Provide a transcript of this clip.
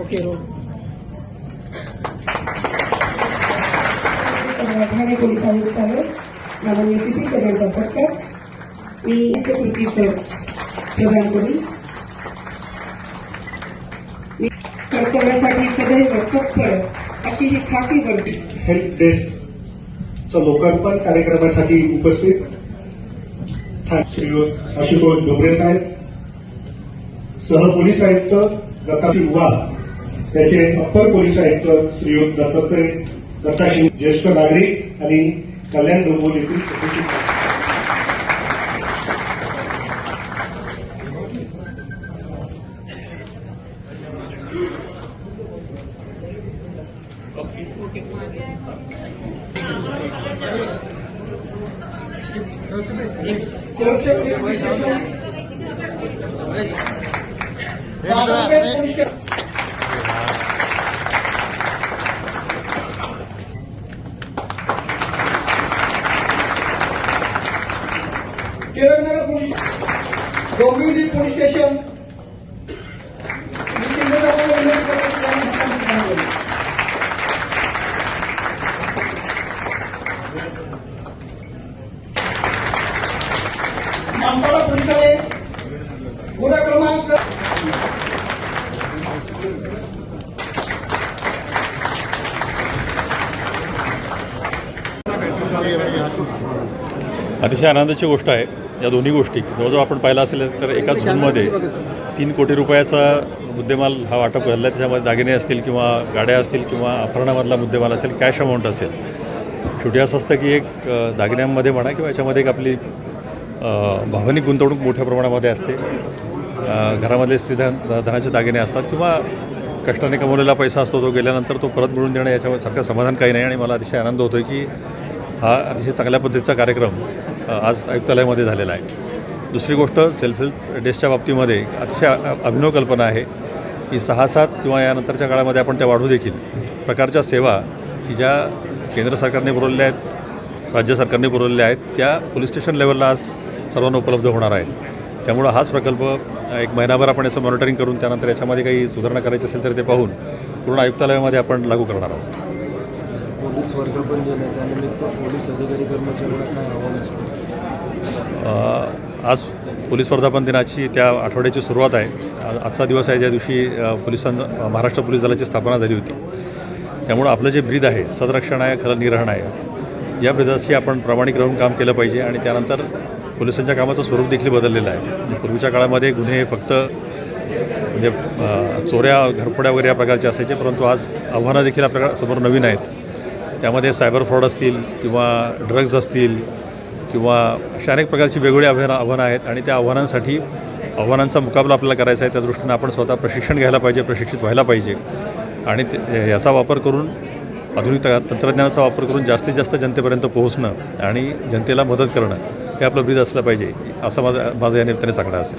Okay role Thane police आयुक्तालय माननीय पीपी कदमचा पत्ता मी कृतीचं प्रदान करून मी सदैव तत्पर अशी ही खाकी बनते हेल्प डेस्कचं लोकार्पण कार्यक्रमासाठी उपस्थित ठा- श्रीयुत आशुतोष डोंगरे साहेब सह पोलीस आयुक्त दत्ताजी वा त्याचे अप्पर पोलीस आयुक्त श्रीयुत दत्तात्रय दत्ताशी ज्येष्ठ नागरिक आणि कल्याण डोंबिवली येथील Thank you. Tilaknagar police Dombivli police station. गुन्हा क्रमांक अतिशय आनंदाची गोष्ट आहे. या दोन्ही गोष्टी. जवळजवळ आपण पाहिलं असेल तर एका झूनमध्ये तीन कोटी रुपयाचा मुद्देमाल हा वाटप झाला त्याच्यामध्ये दागिने असतील किंवा गाड्या असतील किंवा अपहरणामधला मुद्देमाल असेल कॅश अमाऊंट असेल. शेवटी असं असतं की एक दागिन्यांमध्ये म्हणा किंवा याच्यामध्ये एक आपली भावनिक गुंतवणूक मोठ्या प्रमाणामध्ये असते. घरामधले स्त्रीधन धनाचे दागिने असतात किंवा कष्टाने कमवलेला पैसा असतो तो गेल्यानंतर तो परत मिळून देणं याच्यामध्ये सारखं समाधान काही नाही. आणि मला अतिशय आनंद होतो आहे की हा अतिशय चांगल्या पद्धतीचा कार्यक्रम आज आयुक्तालयामध्ये झालेला आहे. दुसरी गोष्ट सेल्फ हेल्प डेस्कच्या बाबतीमध्ये अतिशय अभिनव कल्पना आहे की सहा सात किंवा यानंतरच्या काळामध्ये आपण त्या वाढवू देखील. प्रकारच्या सेवा की ज्या केंद्र सरकारने पुरवलेल्या आहेत राज्य सरकारने पुरवलेल्या आहेत त्या पोलीस स्टेशन लेवलला आज सर्वांना उपलब्ध होणार आहेत. त्यामुळं हाच प्रकल्प एक महिनाभर आपण याचं मॉनिटरिंग करून त्यानंतर याच्यामध्ये काही सुधारणा करायची असेल तर ते पाहून पूर्ण आयुक्तालयामध्ये आपण लागू करणार आहोत. पोलीस वर्ग पण गेला त्यानिमित्त पोलीस अधिकारी कर्मचाऱ्यांना काय आव्हान असतो? आज पोलीस वर्धापन दिनाची त्या आठवड्याची सुरुवात आहे. आजचा दिवस आहे ज्या दिवशी पोलिसांना पोलिसां महाराष्ट्र पोलीस दलाची स्थापना झाली होती. त्यामुळं आपलं जे ब्रीद आहे सदरक्षण आहे खरं निर्हण आहे या ब्रीदाशी आपण प्रामाणिक राहून काम केलं पाहिजे आणि त्यानंतर पोलिसांच्या कामाचं स्वरूप देखील बदललेलं आहे. म्हणजे पूर्वीच्या काळामध्ये गुन्हे फक्त म्हणजे चोऱ्या घरफोड्या वगैरे या प्रकारचे असायचे परंतु आज आव्हानं देखील आपल्यासमोर नवीन आहेत. त्यामध्ये सायबर फ्रॉड असतील किंवा ड्रग्ज असतील किंवा अशा अनेक प्रकारची वेगवेगळी आव्हानं आव्हानं आहेत आणि त्या आव्हानांसाठी आव्हानांचा मुकाबला आपल्याला करायचा आहे त्या दृष्टीनं आपण स्वतः प्रशिक्षण घ्यायला पाहिजे प्रशिक्षित व्हायला पाहिजे. आणि ते याचा वापर करून आधुनिक त- तंत्रज्ञानाचा वापर करून जास्तीत जास्त जनतेपर्यंत पोहोचणं आणि जनतेला मदत करणं हे आपलं ब्रीद असलं पाहिजे असं माझं माझं या निमित्ताने सांगणं असेल